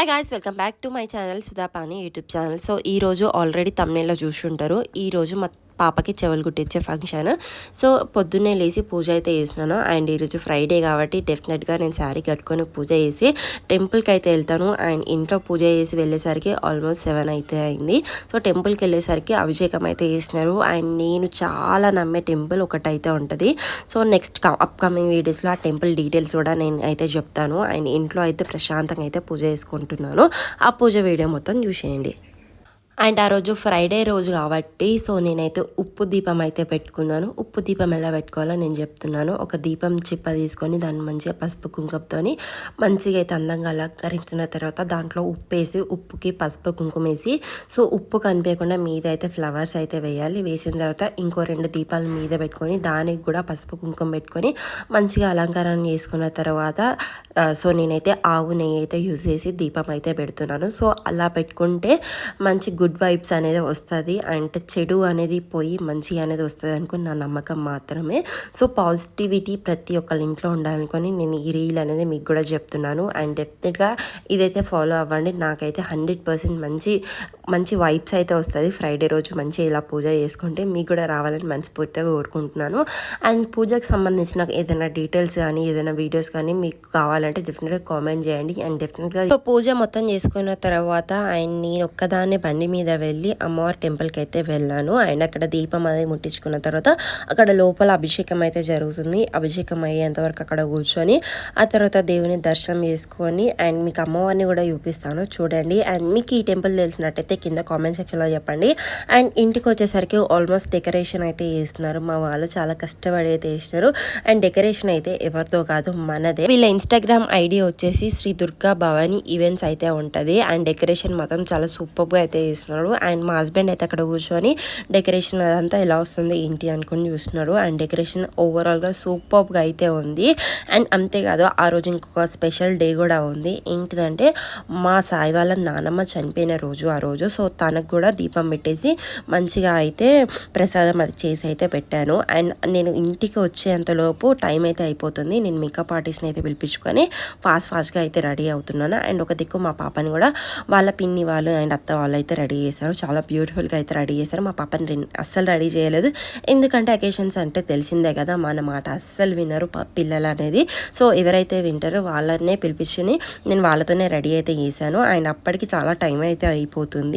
Hi guys welcome back to my channel Sudhapani YouTube channel so ఈ రోజు already తమ్నేలో చూసుంటారు. ఈ రోజు మా పాపకి చెవులు కుట్టించే ఫంక్షన్ సో పొద్దున్నే లేచి పూజ అయితే చేసినాను అండ్ ఈరోజు ఫ్రైడే కాబట్టి డెఫినెట్గా నేను శారీ కట్టుకొని పూజ చేసి టెంపుల్కి అయితే వెళ్తాను. అండ్ ఇంట్లో పూజ చేసి వెళ్ళేసరికి ఆల్మోస్ట్ సెవెన్ అయితే అయింది. సో టెంపుల్కి వెళ్ళేసరికి అభిషేకం అయితే చేసినారు అండ్ నేను చాలా నమ్మే టెంపుల్ ఒకటైతే ఉంటుంది. సో నెక్స్ట్ అప్కమింగ్ వీడియోస్లో ఆ టెంపుల్ డీటెయిల్స్ కూడా నేను అయితే చెప్తాను. అండ్ ఇంట్లో అయితే ప్రశాంతంగా అయితే పూజ చేసుకుంటున్నాను. ఆ పూజ వీడియో మొత్తం చూసేయండి. అండ్ ఆ రోజు ఫ్రైడే రోజు కాబట్టి సో నేనైతే ఉప్పు దీపం అయితే పెట్టుకున్నాను. ఉప్పు దీపం ఎలా పెట్టుకోవాలో నేను చెప్తున్నాను. ఒక దీపం చిప్ప తీసుకొని దాన్ని మంచిగా పసుపు కుంకుమతో మంచిగా అయితే అందంగా అలంకరించిన తర్వాత దాంట్లో ఉప్పు వేసి ఉప్పుకి పసుపు కుంకుమ వేసి సో ఉప్పు కనిపించకుండా మీద అయితే ఫ్లవర్స్ అయితే వేయాలి. వేసిన తర్వాత ఇంకో రెండు దీపాలు మీద పెట్టుకొని దానికి కూడా పసుపు కుంకుమ పెట్టుకొని మంచిగా అలంకరణ చేసుకున్న తర్వాత సో నేనైతే ఆవు నెయ్యి అయితే యూజ్ చేసి దీపం అయితే పెడుతున్నాను. సో అలా పెట్టుకుంటే మంచి గుడ్ వైబ్స్ అనేది వస్తుంది అండ్ చెడు అనేది పోయి మంచి అనేది వస్తుంది అనుకుని నా నమ్మకం మాత్రమే. సో పాజిటివిటీ ప్రతి ఒక్కరి ఇంట్లో ఉండాలనుకొని నేను ఈ రీల్ అనేది మీకు కూడా చెప్తున్నాను. అండ్ డెఫినెట్గా ఇదైతే ఫాలో అవ్వండి. నాకైతే హండ్రెడ్ పర్సెంట్ మంచి మంచి వైబ్స్ అయితే వస్తుంది. ఫ్రైడే రోజు మంచి ఇలా పూజ చేసుకుంటే మీకు కూడా రావాలని మనస్ఫూర్తిగా కోరుకుంటున్నాను. అండ్ పూజకు సంబంధించిన ఏదైనా డీటెయిల్స్ కానీ ఏదైనా వీడియోస్ కానీ మీకు కావాలంటే డెఫినెట్గా కామెంట్ చేయండి. అండ్ డెఫినెట్గా పూజ మొత్తం చేసుకున్న తర్వాత అండ్ నేను ఒక్కదాన్ని బండి మీద వెళ్ళి అమ్మవారి టెంపుల్కి అయితే వెళ్ళాను. అండ్ అక్కడ దీపం అది ముట్టించుకున్న తర్వాత అక్కడ లోపల అభిషేకం అయితే జరుగుతుంది. అభిషేకం అయ్యేంతవరకు అక్కడ కూర్చొని ఆ తర్వాత దేవుని దర్శనం చేసుకొని అండ్ మీకు అమ్మవారిని కూడా చూపిస్తాను. చూడండి. అండ్ మీకు ఈ టెంపుల్ తెలిసినట్టయితే కింద కామెంట్ సెక్షన్లో చెప్పండి. అండ్ ఇంటికి వచ్చేసరికి ఆల్మోస్ట్ డెకరేషన్ అయితే చేస్తున్నారు. మా వాళ్ళు చాలా కష్టపడి అయితే వేసినారు అండ్ డెకరేషన్ అయితే ఎవరితో కాదు మనదే. వీళ్ళ ఇన్స్టాగ్రామ్ ఐడి వచ్చేసి శ్రీ దుర్గా భవాని ఈవెంట్స్ అయితే ఉంటుంది. అండ్ డెకరేషన్ మాత్రం చాలా సూపర్గా అయితే చేస్తున్నాడు అండ్ మా హస్బెండ్ అయితే అక్కడ కూర్చొని డెకరేషన్ అదంతా ఎలా వస్తుంది ఏంటి అనుకుని చూస్తున్నాడు అండ్ డెకరేషన్ ఓవరాల్గా సూపర్గా అయితే ఉంది. అండ్ అంతేకాదు ఆ రోజు ఇంకొక స్పెషల్ డే కూడా ఉంది. ఏంటిదంటే మా సాయి వాళ్ళ నానమ్మ చనిపోయిన రోజు. ఆ రోజు సో తనకు కూడా దీపం పెట్టేసి మంచిగా అయితే ప్రసాదం అది చేసి అయితే పెట్టాను. అండ్ నేను ఇంటికి వచ్చేంతలోపు టైం అయితే అయిపోతుంది. నేను మేకప్ ఆర్టిస్ట్ని అయితే పిలిపించుకొని ఫాస్ట్ ఫాస్ట్గా అయితే రెడీ అవుతున్నాను. అండ్ ఒక దిక్కు మా పాపని కూడా వాళ్ళ పిన్ని వాళ్ళు అండ్ అత్త వాళ్ళు అయితే రెడీ చేశారు. చాలా బ్యూటిఫుల్గా అయితే రెడీ చేశారు. మా పాపని రెన్- అస్సలు రెడీ చేయలేదు. ఎందుకంటే అకేషన్స్ అంటే తెలిసిందే కదా మన మాట అస్సలు వినరు ప- పిల్లలు అనేది. సో ఎవరైతే వింటారో వాళ్ళనే పిలిపించుని నేను వాళ్ళతోనే రెడీ అయితే చేశాను. అండ్ అప్పటికి చాలా టైం అయితే అయిపోతుంది.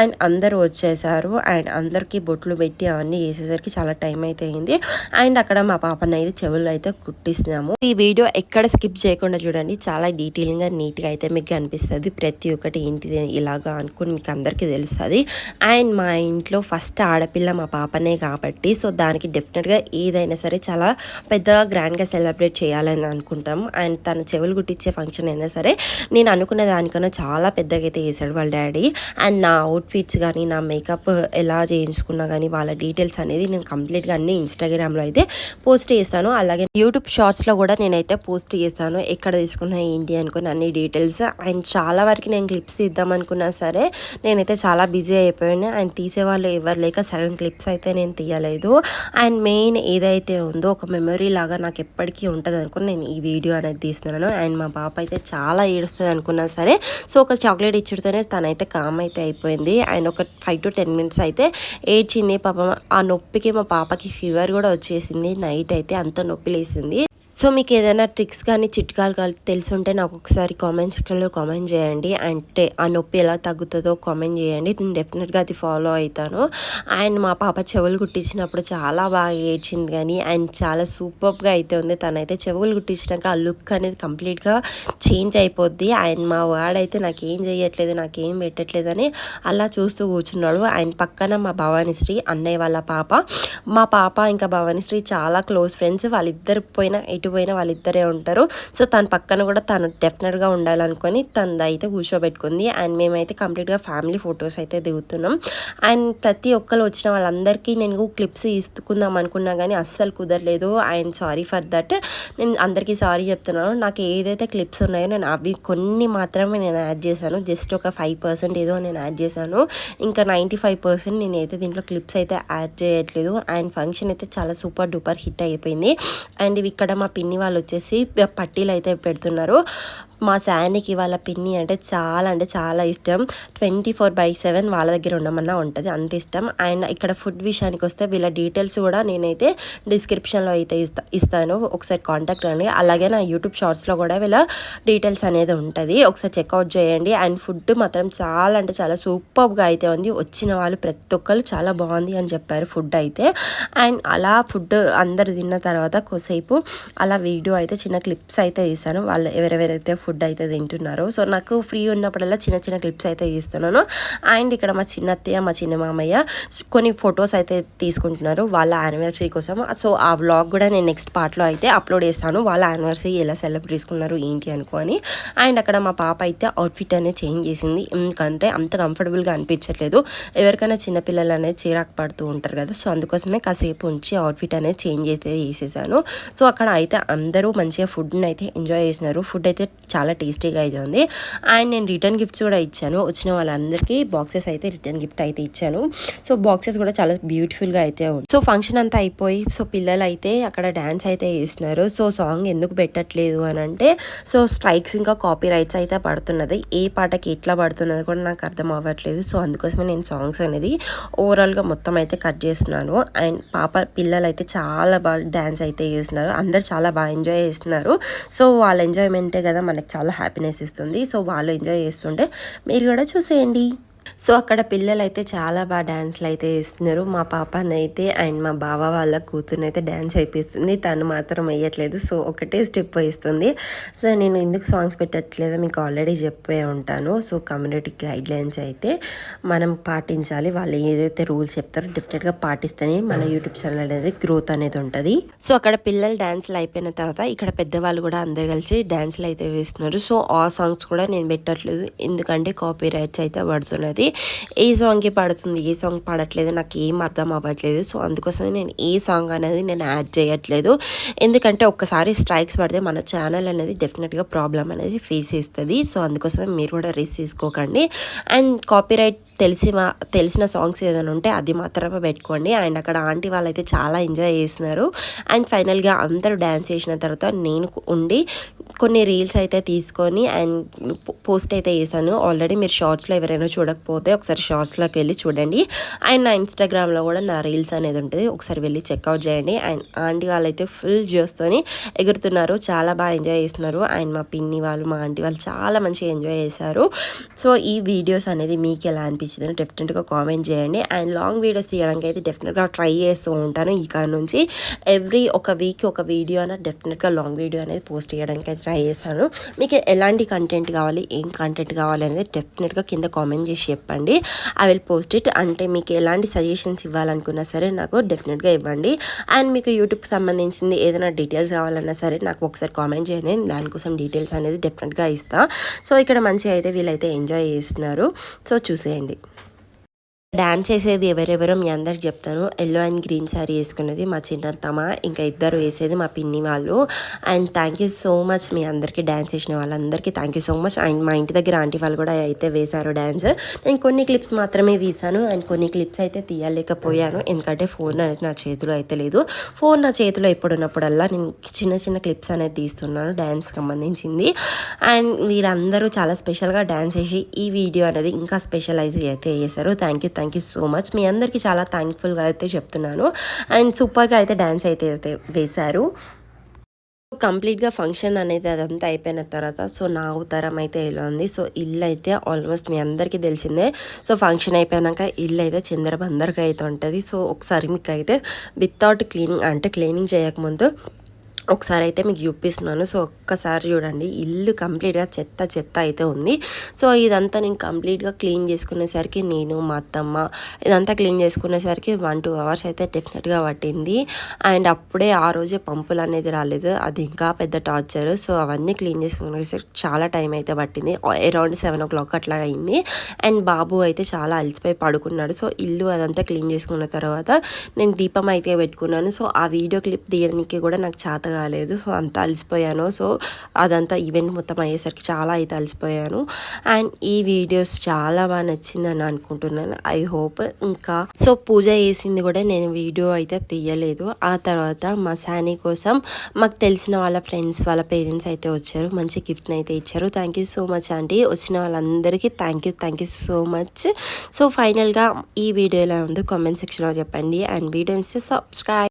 అండ్ అందరూ వచ్చేసారు. అండ్ అందరికీ బొట్లు పెట్టి అవన్నీ చేసేసరికి చాలా టైం అయితే అయింది. అండ్ అక్కడ మా పాపని అయితే చెవులు అయితే కుట్టిస్తున్నాము. ఈ వీడియో ఎక్కడ స్కిప్ చేయకుండా చూడండి. చాలా డీటెయిల్గా నీట్గా అయితే మీకు అనిపిస్తుంది ప్రతి ఒక్కటి ఏంటిది ఇలాగా అనుకుని మీకు అందరికీ తెలుస్తుంది. అండ్ మా ఇంట్లో ఫస్ట్ ఆడపిల్ల మా పాపనే కాబట్టి సో దానికి డెఫినెట్గా ఏదైనా సరే చాలా పెద్దగా గ్రాండ్గా సెలబ్రేట్ చేయాలని అనుకుంటాం అండ్ తన చెవులు కుట్టించే ఫంక్షన్ అయినా సరే నేను అనుకున్న దానికన్నా చాలా పెద్దగా అయితే చేశాడు వాళ్ళ డాడీ. అండ్ అండ్ నా అవుట్ఫిట్స్ కానీ నా మేకప్ ఎలా చేయించుకున్నా కానీ వాళ్ళ డీటెయిల్స్ అనేది నేను కంప్లీట్గా అన్ని ఇన్స్టాగ్రామ్లో అయితే పోస్ట్ చేస్తాను. అలాగే యూట్యూబ్ షార్ట్స్లో కూడా నేనైతే పోస్ట్ చేస్తాను. ఎక్కడ తీసుకున్నా ఏంటి అనుకుని అన్ని డీటెయిల్స్ అండ్ చాలా వరకు నేను క్లిప్స్ తీద్దాం అనుకున్నా సరే నేనైతే చాలా బిజీ అయిపోయాను. అండ్ తీసేవాళ్ళు ఎవరు లేక సగం క్లిప్స్ అయితే నేను తీయలేదు. అండ్ మెయిన్ ఏదైతే ఉందో ఒక మెమరీ లాగా నాకు ఎప్పటికీ ఉంటుంది అనుకుని నేను ఈ వీడియో అనేది తీస్తున్నాను. అండ్ మా పాప అయితే చాలా ఏడుస్తుంది అనుకున్నా సరే సో ఒక చాక్లెట్ ఇచ్చుడితోనే తనైతే కామ్ అయితే అయిపోయింది. అండ్ ఒక ఫైవ్ టు టెన్ మినిట్స్ అయితే ఏడ్చింది. పాపం ఆ నొప్పికి మా పాపకి ఫీవర్ కూడా వచ్చేసింది. నైట్ అయితే అంత నొప్పి లేసింది. సో మీకు ఏదైనా ట్రిక్స్ కానీ చిట్కాలు కానీ తెలిసి ఉంటే నాకు ఒకసారి కామెంట్ సెక్షన్లో కామెంట్ చేయండి. అంటే ఆ నొప్పి ఎలా తగ్గుతుందో కామెంట్ చేయండి. నేను డెఫినెట్గా అది ఫాలో అవుతాను. అండ్ మా పాప చెవులు కుట్టించినప్పుడు చాలా బాగా ఏడ్చింది కానీ అండ్ చాలా సూపర్గా అయితే ఉంది. తనైతే చెవులు కుట్టించినాక ఆ లుక్ అనేది కంప్లీట్గా చేంజ్ అయిపోద్ది. అండ్ మా వాడైతే నాకేం చేయట్లేదు నాకేం పెట్టట్లేదని అలా చూస్తూ కూర్చున్నాడు. ఆయన పక్కన మా భవానిశ్రీ అన్నయ్య వాళ్ళ పాప. మా పాప ఇంకా భవానిశ్రీ చాలా క్లోజ్ ఫ్రెండ్స్. వాళ్ళిద్దరు పోయినా ఎటు పోయినా వాళ్ళిద్దరే ఉంటారు. సో తన పక్కన కూడా తను డెఫినెట్గా ఉండాలనుకొని తనది అయితే కూర్చోబెట్టుకుంది. అండ్ మేమైతే కంప్లీట్గా ఫ్యామిలీ ఫొటోస్ అయితే దిగుతున్నాం. అండ్ ప్రతి ఒక్కరు వచ్చిన వాళ్ళందరికీ నేను క్లిప్స్ ఇస్తుకుందాం అనుకున్నా కానీ అస్సలు కుదరలేదు. And sorry for that. నేను అందరికీ సారీ చెప్తున్నాను. నాకు ఏదైతే క్లిప్స్ ఉన్నాయో నేను అవి కొన్ని మాత్రమే నేను యాడ్ చేశాను. జస్ట్ ఒక ఫైవ్ పర్సెంట్ ఏదో నేను యాడ్ చేశాను. ఇంకా నైంటీ ఫైవ్ పర్సెంట్ నేను అయితే దీంట్లో క్లిప్స్ అయితే యాడ్ చేయట్లేదు. అండ్ ఫంక్షన్ అయితే చాలా సూపర్ డూపర్ హిట్ అయిపోయింది. అండ్ ఇవి ఇక్కడ మా పిన్ని వాళ్ళు వచ్చేసి పట్టీలు అయితే పెడుతున్నారు. మా శానికి వాళ్ళ పిన్ని అంటే చాలా అంటే చాలా ఇష్టం. ట్వంటీ ఫోర్ బై సెవెన్ వాళ్ళ దగ్గర ఉండమన్నా ఉంటుంది. అంత ఇష్టం. అండ్ ఇక్కడ ఫుడ్ విషయానికి వస్తే వీళ్ళ డీటెయిల్స్ కూడా నేనైతే డిస్క్రిప్షన్లో అయితే ఇస్తా ఇస్తాను. ఒకసారి కాంటాక్ట్ అండి అలాగే నా యూట్యూబ్ షార్ట్స్లో కూడా వీళ్ళ డీటెయిల్స్ అనేది ఉంటుంది. ఒకసారి చెక్అవుట్ చేయండి. అండ్ ఫుడ్ మాత్రం చాలా అంటే చాలా సూపర్గా అయితే ఉంది. వచ్చిన వాళ్ళు ప్రతి ఒక్కరు చాలా బాగుంది అని చెప్పారు ఫుడ్ అయితే. అండ్ అలా ఫుడ్ అందరు తిన్న తర్వాత కొద్దిసేపు అలా వీడియో అయితే చిన్న క్లిప్స్ అయితే తీసాను. వాళ్ళు ఎవరెవరైతే ఫుడ్ ఫుడ్ అయితే తింటున్నారు. సో నాకు ఫ్రీ ఉన్నప్పుడల్లా చిన్న చిన్న క్లిప్స్ అయితే తీస్తున్నాను. అండ్ ఇక్కడ మా చిన్న అత్తయ్య మా చిన్న మామయ్య కొన్ని ఫొటోస్ అయితే తీసుకుంటున్నారు వాళ్ళ యానివర్సరీ కోసం. సో ఆ వ్లాగ్ కూడా నేను నెక్స్ట్ పార్ట్లో అయితే అప్లోడ్ చేస్తాను. వాళ్ళ యానివర్సరీ ఎలా సెలబ్రేట్ చేసుకున్నారు ఏంటి అనుకోని. అండ్ అక్కడ మా పాప అయితే అవుట్ఫిట్ అనేది చేంజ్ చేసింది. ఎందుకంటే అంత కంఫర్టబుల్గా అనిపించట్లేదు. ఎవరికైనా చిన్నపిల్లలు అనేది చిరాకు పడుతూ ఉంటారు కదా. సో అందుకోసమే కాసేపు ఉంచి అవుట్ఫిట్ అనేది చేంజ్ అయితే చేసేసాను. సో అక్కడ అయితే అందరూ మంచిగా ఫుడ్ని అయితే ఎంజాయ్ చేసినారు. ఫుడ్ అయితే చాలా చాలా టేస్టీగా అయితే ఉంది. అండ్ నేను రిటర్న్ గిఫ్ట్స్ కూడా ఇచ్చాను. వచ్చిన వాళ్ళందరికీ బాక్సెస్ అయితే రిటర్న్ గిఫ్ట్ అయితే ఇచ్చాను. సో బాక్సెస్ కూడా చాలా బ్యూటిఫుల్గా అయితే ఉంది. సో ఫంక్షన్ అంతా అయిపోయి సో పిల్లలు అయితే అక్కడ డ్యాన్స్ అయితే చేస్తున్నారు. సో సాంగ్ ఎందుకు పెట్టట్లేదు అని అంటే సో స్ట్రైక్స్ ఇంకా కాపీ రైట్స్ అయితే పడుతున్నది. ఏ పాటకి ఎట్లా పడుతున్నది కూడా నాకు అర్థం అవ్వట్లేదు. సో అందుకోసమే నేను సాంగ్స్ అనేది ఓవరాల్గా మొత్తం అయితే కట్ చేస్తున్నాను. అండ్ పాప పిల్లలు అయితే చాలా బాగా డ్యాన్స్ అయితే చేస్తున్నారు. అందరు చాలా బాగా ఎంజాయ్ చేస్తున్నారు. సో వాళ్ళ ఎంజాయ్మెంటే కదా మనకి. చాలా హ్యాపీనెస్ ఇస్తుంది. సో వాళ్ళు ఎంజాయ్ చేస్తుంటే మీరు కూడా చూసేయండి. సో అక్కడ పిల్లలు అయితే చాలా బాగా డ్యాన్స్లు అయితే వేస్తున్నారు. మా పాపనైతే అండ్ మా బావ వాళ్ళ కూతురుని అయితే డ్యాన్స్ అయిపిస్తుంది. తను మాత్రం వేయట్లేదు. సో ఒకటే స్టెప్ వేస్తుంది. సో నేను ఎందుకు సాంగ్స్ పెట్టట్లేదో మీకు ఆల్రెడీ చెప్పే ఉంటాను. సో కమ్యూనిటీ గైడ్లైన్స్ అయితే మనం పాటించాలి. వాళ్ళు ఏదైతే రూల్స్ చెప్తారో డెఫినెట్గా పాటిస్తేనే మన యూట్యూబ్ ఛానల్ అనేది గ్రోత్ అనేది ఉంటుంది. సో అక్కడ పిల్లలు డ్యాన్స్లు అయిపోయిన తర్వాత ఇక్కడ పెద్దవాళ్ళు కూడా అందరు కలిసి డ్యాన్స్లు అయితే వేస్తున్నారు. సో ఆ సాంగ్స్ కూడా నేను పెట్టట్లేదు. ఎందుకంటే కాపీ రైట్స్ అయితే పడుతున్నది. ఏ సాంగ్కి పడుతుంది ఏ సాంగ్ పడట్లేదు నాకు ఏం అర్థం అవ్వట్లేదు. సో అందుకోసమే నేను ఏ సాంగ్ అనేది నేను యాడ్ చేయట్లేదు. ఎందుకంటే ఒక్కసారి స్ట్రైక్స్ పడితే మన ఛానల్ అనేది డెఫినెట్గా ప్రాబ్లం అనేది ఫేస్ చేస్తుంది. సో అందుకోసమే మీరు కూడా రిస్క్ తీసుకోకండి అండ్ కాపీరైట్ తెలిసి మా- తెలిసిన సాంగ్స్ ఏదైనా ఉంటే అది మాత్రమే పెట్టుకోండి. అండ్ అక్కడ ఆంటీ వాళ్ళైతే చాలా ఎంజాయ్ చేస్తున్నారు. అండ్ ఫైనల్గా అందరూ డ్యాన్స్ చేసిన తర్వాత నేను ఉండి కొన్ని రీల్స్ అయితే తీసుకొని అండ్ పోస్ట్ అయితే చేశాను. ఆల్రెడీ మీరు షార్ట్స్లో ఎవరైనా చూడకపోతే ఒకసారి షార్ట్స్లోకి వెళ్ళి చూడండి. అండ్ నా ఇన్స్టాగ్రామ్లో కూడా నా రీల్స్ అనేది ఉంటుంది. ఒకసారి వెళ్ళి చెక్అవుట్ చేయండి. అండ్ ఆంటీ వాళ్ళైతే ఫుల్ జోస్తోని ఎగురుతున్నారు. చాలా బాగా ఎంజాయ్ చేస్తున్నారు. అండ్ మా పిన్ని వాళ్ళు మా ఆంటీ వాళ్ళు చాలా మంచిగా ఎంజాయ్ చేశారు. సో ఈ వీడియోస్ అనేది మీకు ఎలా అనిపించింది డెఫినెట్గా కామెంట్ చేయండి. అండ్ లాంగ్ వీడియోస్ తీయడానికి అయితే డెఫినెట్గా ట్రై చేస్తూ ఉంటాను. ఈ కాడ నుంచి ఎవ్రీ ఒక వీక్ ఒక వీడియో అనేది డెఫినెట్గా లాంగ్ వీడియో అనేది పోస్ట్ చేయడానికి అయితే ట్రై చేశాను. మీకు ఎలాంటి కంటెంట్ కావాలి ఏం కంటెంట్ కావాలి అనేది డెఫినెట్గా కింద కామెంట్ చేసి చెప్పండి. ఐ విల్ పోస్ట్ ఇట్ అంటే మీకు ఎలాంటి సజెషన్స్ ఇవ్వాలనుకున్నా సరే నాకు డెఫినెట్గా ఇవ్వండి. అండ్ మీకు యూట్యూబ్కి సంబంధించింది ఏదైనా డీటెయిల్స్ కావాలన్నా సరే నాకు ఒకసారి కామెంట్ చేయండి. దానికోసం డీటెయిల్స్ అనేది డెఫినెట్గా ఇస్తా. సో ఇక్కడ మంచిగా అయితే వీళ్ళైతే ఎంజాయ్ చేస్తున్నారు. సో చూసేయండి. డ్యాన్స్ చేసేది ఎవరెవరో మీ అందరికి చెప్తాను. ఎల్లో అండ్ గ్రీన్ శారీ వేసుకున్నది మా చిన్నత్తమ్మ ఇంకా ఇద్దరు వేసేది మా పిన్ని వాళ్ళు. And thank you so much మీ అందరికీ డ్యాన్స్ చేసిన వాళ్ళందరికీ thank you so much and మా ఇంటి దగ్గర ఆంటీ వాళ్ళు కూడా అయితే వేశారు డ్యాన్స్ నేను కొన్ని క్లిప్స్ మాత్రమే తీశాను. అండ్ కొన్ని క్లిప్స్ అయితే తీయలేకపోయాను. ఎందుకంటే ఫోన్ అనేది నా చేతిలో అయితే లేదు. ఫోన్ నా చేతిలో ఎప్పుడున్నప్పుడల్లా నేను చిన్న చిన్న క్లిప్స్ అనేది తీస్తున్నాను డ్యాన్స్ సంబంధించింది. అండ్ వీరందరూ చాలా స్పెషల్గా డ్యాన్స్ వేసి ఈ వీడియో అనేది ఇంకా స్పెషలైజ్ అయితే చేశారు. Thank you thank you so much. మీ అందరికీ చాలా థ్యాంక్ఫుల్గా అయితే చెప్తున్నాను. అండ్ సూపర్గా అయితే డ్యాన్స్ అయితే అయితే వేశారు. కంప్లీట్గా ఫంక్షన్ అనేది అదంతా అయిపోయిన తర్వాత సో నా అవతారం అయితే ఇలా ఉంది. సో ఇల్లు అయితే ఆల్మోస్ట్ మీ అందరికీ తెలిసిందే. సో ఫంక్షన్ అయిపోయాక ఇల్లు అయితే చిందరబందరగా అయితే ఉంటుంది. సో ఒకసారి మీకు అయితే వితౌట్ క్లీనింగ్ అంటే క్లీనింగ్ చేయకముందు ఒకసారి అయితే మీకు చూపిస్తున్నాను. సో ఒక్కసారి చూడండి. ఇల్లు కంప్లీట్గా చెత్త చెత్త అయితే ఉంది. సో ఇదంతా నేను కంప్లీట్గా క్లీన్ చేసుకునేసరికి నేను మా అత్తమ్మ ఇదంతా క్లీన్ చేసుకునేసరికి వన్ టూ అవర్స్ అయితే డెఫినెట్గా పట్టింది. అండ్ అప్పుడే ఆ రోజే పంపులు అనేది రాలేదు. అది ఇంకా పెద్ద టార్చర్. సో అవన్నీ క్లీన్ చేసుకునేసరికి చాలా టైం అయితే పట్టింది. అరౌండ్ సెవెన్ ఓ క్లాక్ అట్లా అయింది. అండ్ బాబు అయితే చాలా అలసిపోయి పడుకున్నాడు. సో ఇల్లు అదంతా క్లీన్ చేసుకున్న తర్వాత నేను దీపం అయితే పెట్టుకున్నాను. సో ఆ వీడియో క్లిప్ తీయడానికి కూడా నాకు చేత కాలేదు సో అంత అలసిపోయాను. సో అదంతా ఈవెంట్ మొత్తం అయ్యేసరికి చాలా అయితే అలసిపోయాను. అండ్ ఈ వీడియోస్ చాలా బాగా నచ్చిందని అనుకుంటున్నాను. ఐ హోప్ ఇంకా సో పూజ చేసింది కూడా నేను వీడియో అయితే తీయలేదు. ఆ తర్వాత మా శాని కోసం మాకు తెలిసిన వాళ్ళ ఫ్రెండ్స్ వాళ్ళ పేరెంట్స్ అయితే వచ్చారు. మంచి గిఫ్ట్ని అయితే ఇచ్చారు. థ్యాంక్ యూ సో మచ్ అండి. వచ్చిన వాళ్ళందరికీ thank you thank you so much. So ఫైనల్గా ఈ వీడియో ఎలా ఉందో. కామెంట్ సెక్షన్లో చెప్పండి. అండ్ వీడియోని సబ్స్క్రైబ్